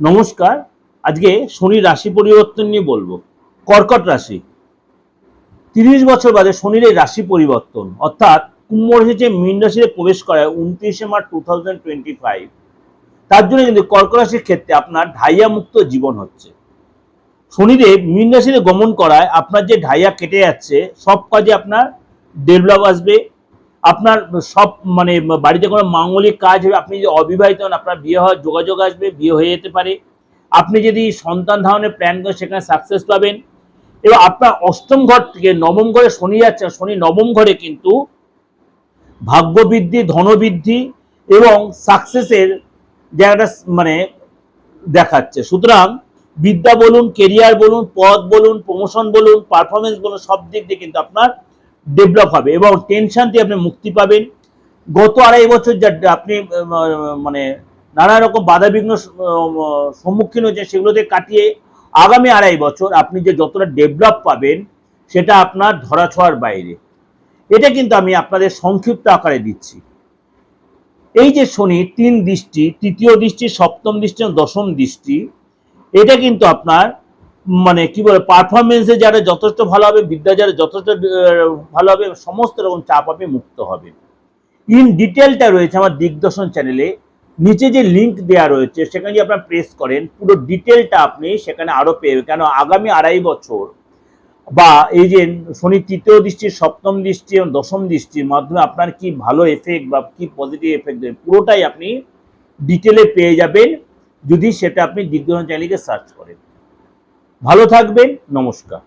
নমস্কার। আজকে শনির রাশি পরিবর্তন নিয়ে বলব। কর্কট রাশি। তিরিশ বছর বাদে শনির এই রাশি পরিবর্তন, অর্থাৎ কুম্ভ রাশি যে মীন রাশিতে প্রবেশ করায় উনত্রিশে March two thousand twenty five তার জন্য কিন্তু কর্কট রাশির ক্ষেত্রে আপনার ঢাইয়া মুক্ত জীবন হচ্ছে। শনিদেব মীন রাশিতে গমন করায় আপনার যে ঢাইয়া কেটে যাচ্ছে, সব কাজে আপনার ডেভেলপ আসবে আপনার সব মানে বাড়িতে কোনো মাঙ্গলিক কাজ হবে, আপনি যদি অবিবাহিত হন, আপনার বিয়ে হওয়ার যোগাযোগ আসবে, বিয়ে হয়ে যেতে পারে। আপনি যদি সন্তান ধারণের প্ল্যান করেন, সেখানে সাকসেস পাবেন। এবং আপনার অষ্টম ঘর থেকে নবম ঘরে শনি যাচ্ছে, শনি নবম ঘরে কিন্তু ভাগ্যবৃদ্ধি, ধনবৃদ্ধি এবং সাকসেসের জায়গাটা মানে দেখাচ্ছে। সুতরাং বিদ্যা বলুন কেরিয়ার বলুন পদ বলুন প্রমোশন বলুন পারফরমেন্স বলুন, সব দিক দিয়ে কিন্তু আপনার ডেভেলপ হবে এবং টেনশন থেকে আপনি মুক্তি পাবেন। গত আড়াই বছর যা আপনি মানে নানা রকম বাধা বিঘ্ন সম্মুখীন হয়েছে সেগুলোতে কাটিয়ে আগামী আড়াই বছর আপনি যে যতটা ডেভেলপ পাবেন সেটা আপনার ধরাছোঁয়ার বাইরে। এটা কিন্তু আমি আপনাদের সংক্ষিপ্ত আকারে দিচ্ছি। এই যে শনি, তিন দৃষ্টি, তৃতীয় দৃষ্টি, সপ্তম দৃষ্টি দশম দৃষ্টি, এটা কিন্তু আপনার মানে কি বলে পারফরমেন্সে যারা যথেষ্ট ভালো হবে, বিদ্যা যারা যথেষ্ট ভালো হবে, সমস্ত রকম চাপ আপনি মুক্ত হবে ইন ডিটেলটা রয়েছে আমার দিগদর্শন চ্যানেলে নিচে যে লিংক দেওয়া রয়েছে, সেখানে যদি আপনার প্রেস করেন। পুরো ডিটেলটা আপনি সেখানে আরও পেয়ে কেন আগামী আড়াই বছর বা এই যে শনি তৃতীয় দৃষ্টি, সপ্তম দৃষ্টি এবং দশম দৃষ্টির মাধ্যমে আপনার কি ভালো এফেক্ট বা কি পজিটিভ এফেক্ট দেবে, পুরোটাই আপনি ডিটেলে পেয়ে যাবেন। যদি সেটা আপনি দিগদর্শন চ্যানেলকে সার্চ করেন। ভালো থাকবেন নমস্কার।